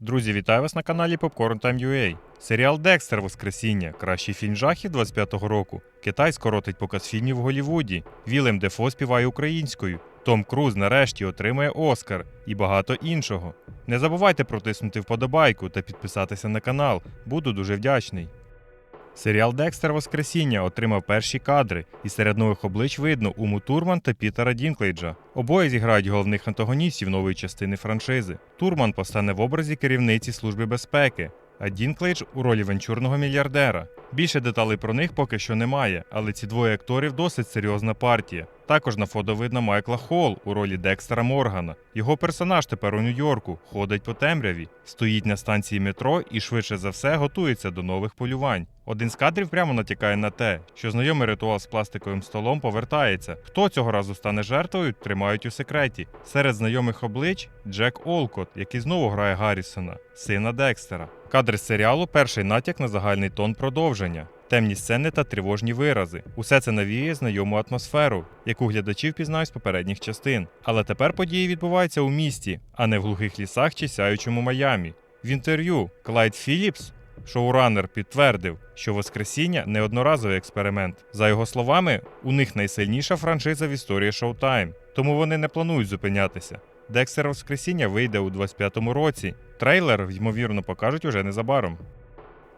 Друзі, вітаю вас на каналі Popcorn Time UA. Серіал Декстер Воскресіння кращий фільм жахів 25-го року. Китай скоротить показ фільмів в Голлівуді. Вілем Дефо співає українською. Том Круз нарешті отримає Оскар і багато іншого. Не забувайте протиснути вподобайку та підписатися на канал. Буду дуже вдячний. Серіал Декстер Воскресіння отримав перші кадри, і серед нових облич видно Уму Турман та Пітера Дінклейджа. Обоє зіграють головних антагоністів нової частини франшизи. Турман постане в образі керівниці Служби безпеки, а Дінклейдж у ролі венчурного мільярдера. Більше деталей про них поки що немає, але ці двоє акторів досить серйозна партія. Також на фото видно Майкла Холл у ролі Декстера Моргана. Його персонаж тепер у Нью-Йорку, ходить по темряві, стоїть на станції метро і швидше за все готується до нових полювань. Один з кадрів прямо натякає на те, що знайомий ритуал з пластиковим столом повертається. Хто цього разу стане жертвою, тримають у секреті. Серед знайомих облич Джек Олкот, який знову грає Гаррісона, сина Декстера. Кадри серіалу перший натяк на загальний тон продовження. Темні сцени та тривожні вирази. Усе це навіює знайому атмосферу, яку глядачі впізнають з попередніх частин. Але тепер події відбуваються у місті, а не в глухих лісах чи сяючому Майамі. В інтерв'ю Клайд Філіпс, шоуранер, підтвердив, що Воскресіння не одноразовий експеримент. За його словами, у них найсильніша франшиза в історії Showtime, тому вони не планують зупинятися. Декстер Воскресіння вийде у 25-му році. Трейлер, ймовірно, покажуть уже незабаром.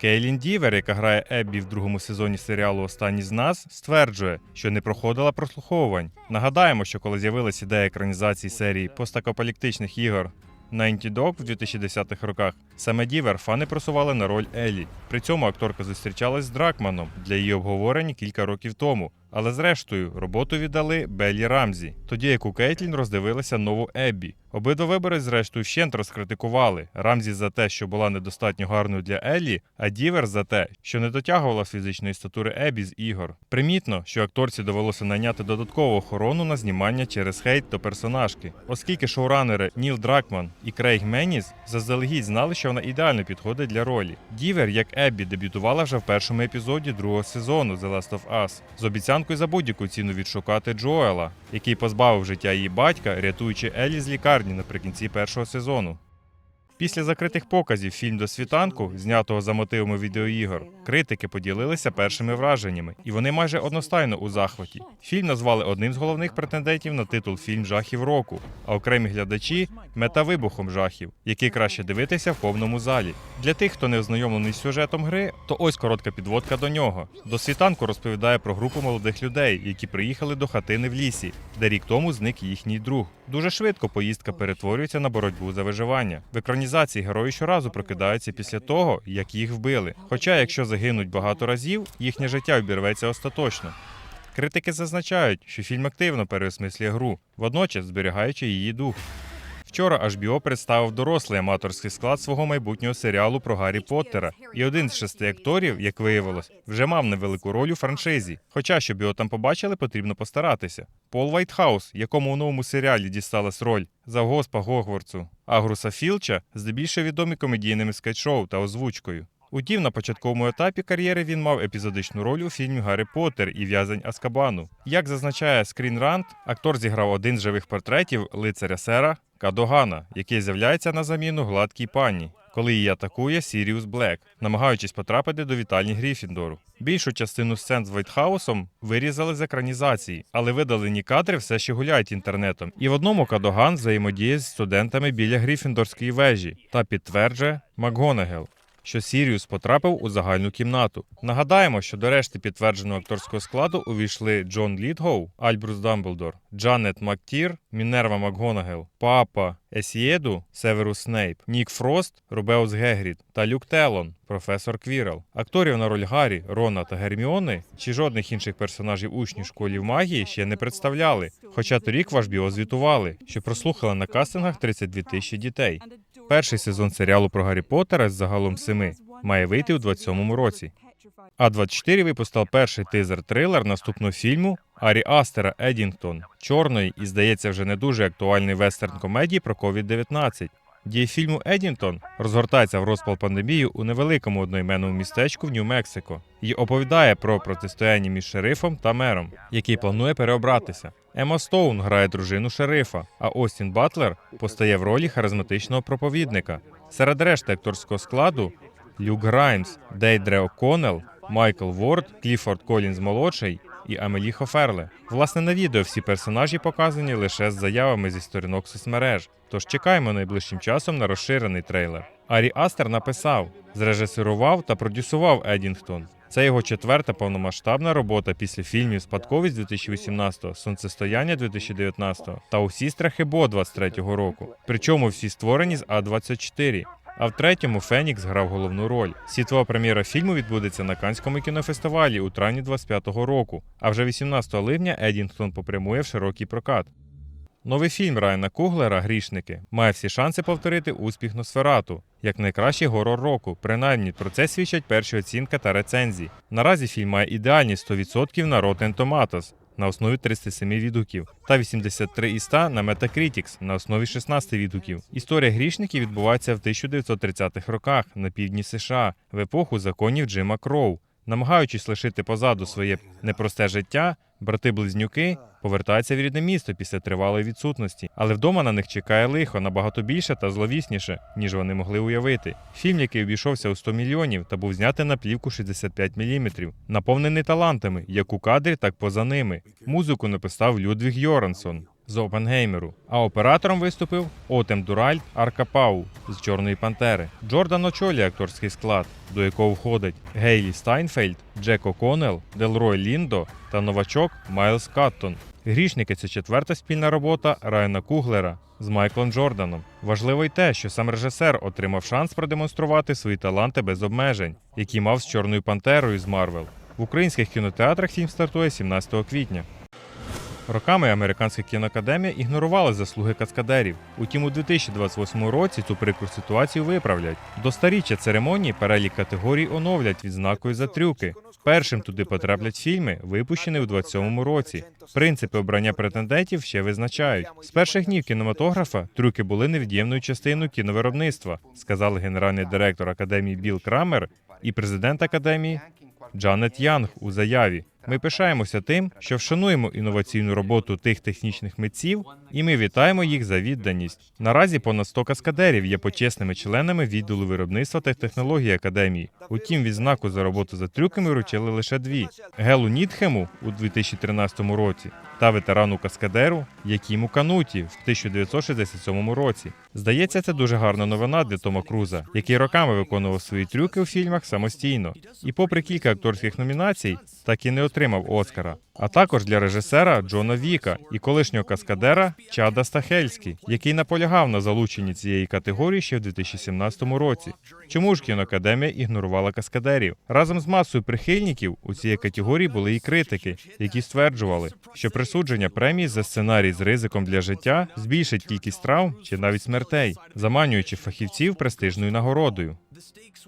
Кейлін Дівер, яка грає Еббі в другому сезоні серіалу Останні з нас, стверджує, що не проходила прослуховувань. Нагадаємо, що коли з'явилася ідея екранізації серії постакапаліктичних ігор Ninety Dog в 2010-х роках, саме Дівер фани просували на роль Елі. При цьому акторка зустрічалась з Дракманом для її обговорень кілька років тому. Але зрештою роботу віддали Беллі Рамзі, тоді як у Кейтлін роздивилися нову Еббі. Обидва вибори, зрештою, вщент розкритикували Рамзі за те, що була недостатньо гарною для Еллі, а Дівер за те, що не дотягувала фізичної статури Еббі з ігор. Примітно, що акторці довелося найняти додаткову охорону на знімання через хейт до персонажки, оскільки шоуранери Ніл Дракман і Крейг Меніс заздалегідь знали, що вона ідеально підходить для ролі. Дівер, як Еббі, дебютувала вже в першому епізоді другого сезону The Last of Us з обіцянкою за будь-яку ціну відшукати Джоела, який позбавив життя її батька, рятуючи Елі з лікарні наприкінці першого сезону. Після закритих показів фільм до світанку, знятого за мотивами відеоігор, критики поділилися першими враженнями, і вони майже одностайно у захваті. Фільм назвали одним з головних претендентів на титул фільм жахів року, а окремі глядачі метавибухом жахів, який краще дивитися в повному залі. Для тих, хто не ознайомлений з сюжетом гри, то ось коротка підводка до нього. До світанку розповідає про групу молодих людей, які приїхали до хатини в лісі, де рік тому зник їхній друг. Дуже швидко поїздка перетворюється на боротьбу за виживання. В екранізації герої щоразу прокидаються після того, як їх вбили. Хоча, якщо загинуть багато разів, їхнє життя обірветься остаточно. Критики зазначають, що фільм активно переосмислює гру, водночас зберігаючи її дух. Вчора HBO представив дорослий аматорський склад свого майбутнього серіалу про Гаррі Поттера, і один з шести акторів, як виявилось, вже мав невелику роль у франшизі. Хоча, щоб його там побачили, потрібно постаратися. Пол Вайтхаус, якому у новому серіалі дісталась роль завгоспа Гогвардсу, Агруса Філча, здебільшого відомі комедійними скетч-шоу та озвучкою. Утім, на початковому етапі кар'єри він мав епізодичну роль у фільмі Гаррі Поттер і в'язень Аскабану. Як зазначає Screen Rant, актор зіграв один з живих портретів лицаря Сера Кадогана, який з'являється на заміну гладкій пані, коли її атакує Сіріус Блек, намагаючись потрапити до вітальні Гріфіндору. Більшу частину сцен з Вайтхаусом вирізали з екранізації, але видалені кадри все ще гуляють інтернетом. І в одному Кадоган взаємодіє з студентами біля Гріфіндорської вежі та підтверджує МакГонагел що Сіріус потрапив у загальну кімнату. Нагадаємо, що до решти підтвердженого акторського складу увійшли Джон Літгоу, Альбрус Дамблдор, Джанет Мактір, Мінерва МакГонагел, Папа Есієду, Северус Снейп, Нік Фрост, Рубеус Гегрід та Люк Телон, професор Квірел. Акторів на роль Гаррі, Рона та Герміони чи жодних інших персонажів учнів школів магії ще не представляли. Хоча торік ваш біо звітували, що прослухали на кастингах 32 тисячі дітей. Перший сезон серіалу про Гаррі Поттера з загалом семи має вийти у 27-му році. А 24 випустив перший тизер-трилер наступного фільму Арі Астера Едінгтон, чорної і, здається, вже не дуже актуальний вестерн комедії про COVID-19. Дія фільму Едінтон розгортається в розпал пандемії у невеликому одноіменному містечку в Нью-Мексико і оповідає про протистояння між шерифом та мером, який планує переобратися. Ема Стоун грає дружину шерифа, а Остін Батлер постає в ролі харизматичного проповідника. Серед решти акторського складу Люк Граймс, Дейдре О'Коннелл, Майкл Ворд, Кліфорд Колінз молодший і Амелі Хоферле. Власне, на відео всі персонажі показані лише з заявами зі сторінок соцмереж. Тож чекаємо найближчим часом на розширений трейлер. Арі Астер написав, зрежисерував та продюсував Едінгтон. Це його четверта повномасштабна робота після фільмів Спадковість 2018, Сонцестояння 2019 та Усі страхи Бо 23-го року. Причому всі створені з А24. А в третьому Фенікс грав головну роль. Світова прем'єра фільму відбудеться на Канському кінофестивалі у травні 25-го року. А вже 18 липня Едінгтон попрямує в широкий прокат. Новий фільм Райана Куглера Грішники має всі шанси повторити успіх Носферату як найкращий горор року. Принаймні про це свідчать перші оцінки та рецензії. Наразі фільм має ідеальні 100% на Rotten Tomatoes на основі 307 відгуків та 83 із 100 на Metacritics на основі 16 відгуків. Історія грішників відбувається в 1930-х роках на півдні США в епоху законів Джима Кроу. Намагаючись лишити позаду своє непросте життя, брати-близнюки повертаються в рідне місто після тривалої відсутності, але вдома на них чекає лихо набагато більше та зловісніше, ніж вони могли уявити. Фільм, який обійшовся у 100 мільйонів та був знятий на плівку 65 мм, наповнений талантами, як у кадрі, так поза ними. Музику написав Людвіг Йорансон з Опенгеймеру, а оператором виступив Отем Дуральд Аркапау з Чорної Пантери. Джордан очолює акторський склад, до якого входить Гейлі Стайнфельд, Джек О'Коннелл, Делрой Ліндо та новачок Майлз Каттон. Грішники це четверта спільна робота Райана Куглера з Майклом Джорданом. Важливо й те, що сам режисер отримав шанс продемонструвати свої таланти без обмежень, які мав з Чорною Пантерою з Марвел. В українських кінотеатрах фільм стартує 17 квітня. Роками американська кіноакадемія ігнорувала заслуги каскадерів. Утім, у 2028 році цю прикру ситуацію виправлять. До старіччя церемонії перелік категорій оновлять відзнакою за трюки. Першим туди потраплять фільми, випущені у 27 році. Принципи обрання претендентів ще визначають. З перших днів кінематографа трюки були невід'ємною частиною кіновиробництва, сказали генеральний директор академії Білл Крамер і президент академії Джанет Янг у заяві. Ми пишаємося тим, що вшануємо інноваційну роботу тих технічних митців, і ми вітаємо їх за відданість. Наразі понад 100 каскадерів є почесними членами відділу виробництва та технологій академії. Утім, відзнаку за роботу за трюками вручили лише дві: Гелу Нітхему у 2013 році та ветерану каскадеру Якіму Кануті в 1967 році. Здається, це дуже гарна новина для Тома Круза, який роками виконував свої трюки у фільмах самостійно. І, попри кілька акторських номінацій, так і не отримав Оскара. А також для режисера Джона Віка і колишнього каскадера Чада Стахельський, який наполягав на залученні цієї категорії ще в 2017 році. Чому ж кіноакадемія ігнорувала каскадерів? Разом з масою прихильників у цій категорії були і критики, які стверджували, що присудження премії за сценарій з ризиком для життя збільшить кількість травм чи навіть смертей, заманюючи фахівців престижною нагородою.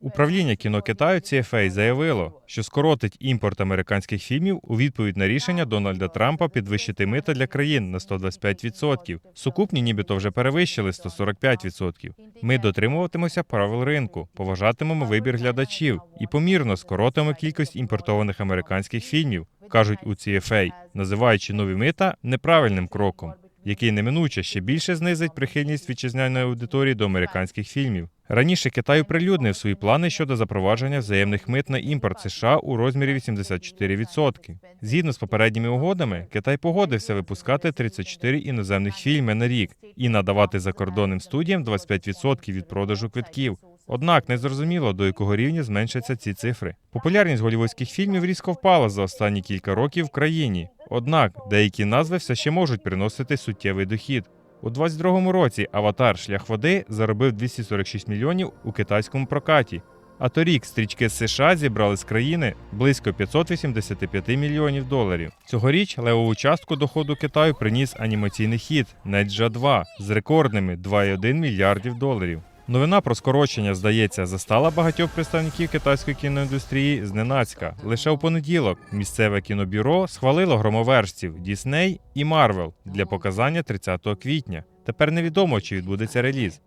Управління кіно Китаю CFA заявило, що скоротить імпорт американських фільмів у відповідь на рішення Дональда Трампа підвищити мита для країн на 125%. Сукупні нібито вже перевищили 145%. Ми дотримуватимося правил ринку, поважатимемо вибір глядачів і помірно скоротимо кількість імпортованих американських фільмів, кажуть у CFA, називаючи нові мита неправильним кроком. Який неминуче ще більше знизить прихильність вітчизняної аудиторії до американських фільмів. Раніше Китай оприлюднив свої плани щодо запровадження взаємних мит на імпорт США у розмірі 84%. Згідно з попередніми угодами, Китай погодився випускати 34 іноземних фільми на рік і надавати закордонним студіям 25% від продажу квитків. Однак незрозуміло, до якого рівня зменшаться ці цифри. Популярність голівудських фільмів різко впала за останні кілька років в країні. Однак деякі назви все ще можуть приносити суттєвий дохід. У 22-му році Аватар Шлях води заробив 246 мільйонів у китайському прокаті. А торік стрічки з США зібрали з країни близько 585 мільйонів доларів. Цьогоріч левову частку доходу Китаю приніс анімаційний хід Неджа 2 з рекордними 2,1 мільярдів доларів. Новина про скорочення, здається, застала багатьох представників китайської кіноіндустрії зненацька. Лише у понеділок місцеве кінобюро схвалило громовершців Дісней і Марвел для показання 30 квітня. Тепер невідомо, чи відбудеться реліз.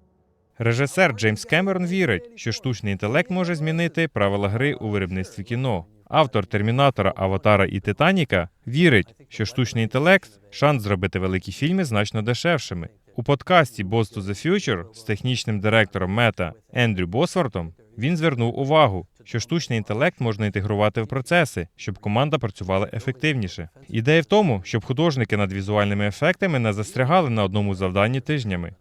Режисер Джеймс Кемерон вірить, що штучний інтелект може змінити правила гри у виробництві кіно. Автор Термінатора, Аватара і Титаніка вірить, що штучний інтелект шанс зробити великі фільми значно дешевшими. У подкасті Boss to the Future з технічним директором Мета Ендрю Босвартом він звернув увагу, що штучний інтелект можна інтегрувати в процеси, щоб команда працювала ефективніше. Ідея в тому, щоб художники над візуальними ефектами не застрягали на одному завданні тижнями,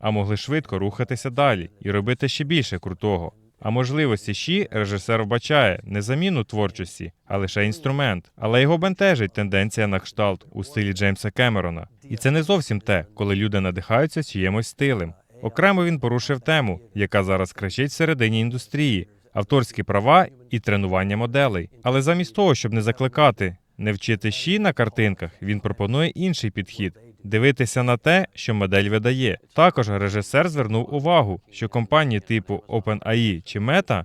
а могли швидко рухатися далі і робити ще більше крутого. А можливості щі режисер вбачає не заміну творчості, а лише інструмент. Але його бентежить тенденція на кшталт у стилі Джеймса Кемерона. І це не зовсім те, коли люди надихаються чиємось стилем. Окремо він порушив тему, яка зараз кричить всередині індустрії: авторські права і тренування моделей. Але замість того, щоб не закликати, не вчити щі на картинках, він пропонує інший підхід. Дивитися на те, що модель видає. Також режисер звернув увагу, що компанії типу OpenAI чи Meta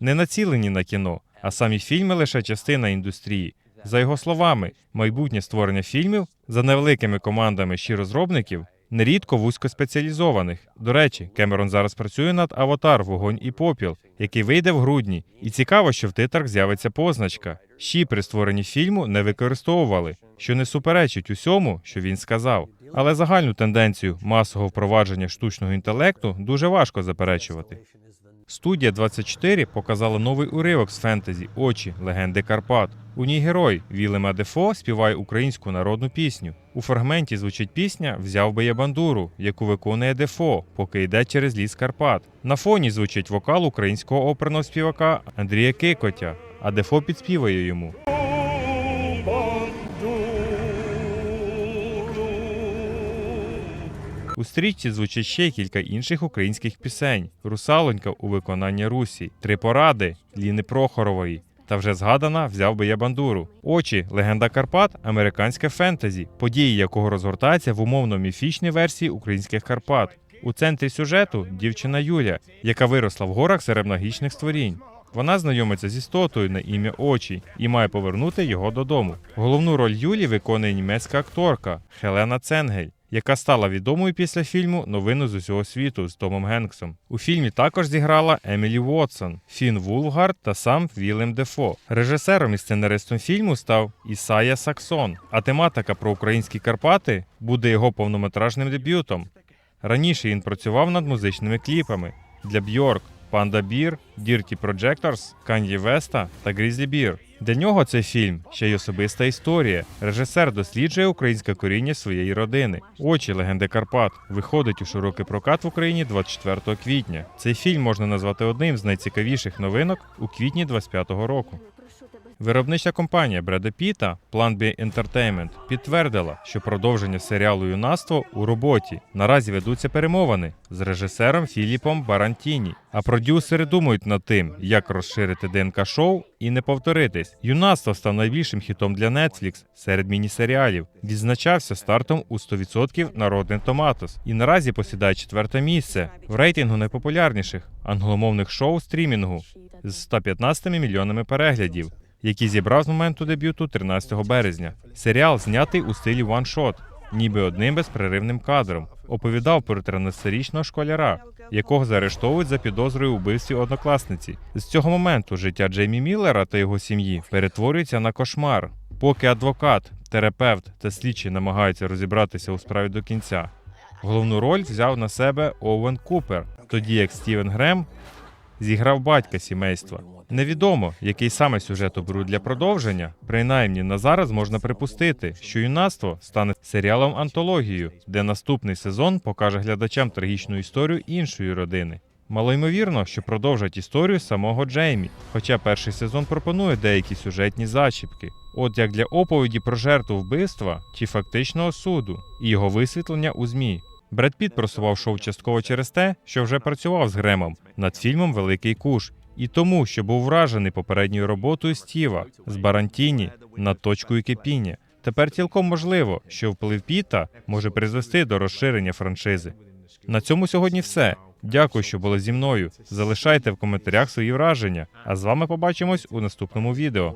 не націлені на кіно, а самі фільми лише частина індустрії. За його словами, майбутнє створення фільмів за невеликими командами ще розробників нерідко вузькоспеціалізованих. До речі, Кемерон зараз працює над Аватар Вогонь і попіл, який вийде в грудні. І цікаво, що в титрах з'явиться позначка. Щі при створенні фільму не використовували, що не суперечить усьому, що він сказав. Але загальну тенденцію масового впровадження штучного інтелекту дуже важко заперечувати. Студія 24 показала новий уривок з фентезі Очі легенди Карпат. У ній герой Вілема Дефо співає українську народну пісню. У фрагменті звучить пісня Взяв би я бандуру, яку виконує Дефо, поки йде через ліс Карпат. На фоні звучить вокал українського оперного співака Андрія Кикотя, а Дефо підспівує йому. У стрічці звучить ще кілька інших українських пісень: Русалонька у виконанні Русі, Три поради Ліни Прохорової. Та вже згадана взяв би я бандуру. Очі легенда Карпат, американське фентезі, події якого розгортаються в умовно міфічній версії українських Карпат. У центрі сюжету дівчина Юля, яка виросла в горах серед магічних створінь. Вона знайомиться з істотою на ім'я Очі і має повернути його додому. Головну роль Юлі виконує німецька акторка Хелена Ценгель, яка стала відомою після фільму Новини з усього світу з Томом Генксом. У фільмі також зіграла Емілі Уотсон, Фін Вулгард та сам Вілем Дефо. Режисером і сценаристом фільму став Ісая Саксон, а тематика про українські Карпати буде його повнометражним дебютом. Раніше він працював над музичними кліпами для Бьорк, Панда Бір, Дірті Projectors, Кан'ї Веста та Грізлі Бір. Для нього цей фільм ще й особиста історія. Режисер досліджує українське коріння своєї родини. Очі легенди Карпат виходить у широкий прокат в Україні 24 квітня. Цей фільм можна назвати одним з найцікавіших новинок у квітні 25-го року. Виробнича компанія Бреда Піта Plan B Entertainment підтвердила, що продовження серіалу Юнацтво у роботі. Наразі ведуться перемовини з режисером Філіпом Барантіні. А продюсери думають над тим, як розширити ДНК шоу і не повторитись. Юнацтво став найбільшим хітом для Netflix серед міні-серіалів. Відзначався стартом у 100% на Rotten Tomatoes і наразі посідає четверте місце в рейтингу найпопулярніших англомовних шоу стрімінгу з 115 мільйонами переглядів який зібрав з моменту дебюту 13 березня. Серіал знятий у стилі ваншот, ніби одним безперервним кадром. Оповідав про 13-річного школяра, якого заарештовують за підозрою у вбивстві однокласниці. З цього моменту життя Джеймі Міллера та його сім'ї перетворюється на кошмар, поки адвокат, терапевт та слідчі намагаються розібратися у справі до кінця. Головну роль взяв на себе Оуен Купер, тоді як Стівен Грем зіграв батька сімейства. Невідомо, який саме сюжет оберуть для продовження. Принаймні на зараз можна припустити, що юнацтво стане серіалом антологією, де наступний сезон покаже глядачам трагічну історію іншої родини. Малоймовірно, що продовжать історію самого Джеймі, хоча перший сезон пропонує деякі сюжетні зачіпки. От як для оповіді про жертву вбивства чи фактичного суду і його висвітлення у ЗМІ. Бред Піт просував шоу частково через те, що вже працював з Гремом над фільмом Великий Куш, і тому, що був вражений попередньою роботою Стіва з Барантіні над точкою кипіння. Тепер цілком можливо, що вплив Піта може призвести до розширення франшизи. На цьому сьогодні все. Дякую, що були зі мною. Залишайте в коментарях свої враження. А з вами побачимось у наступному відео.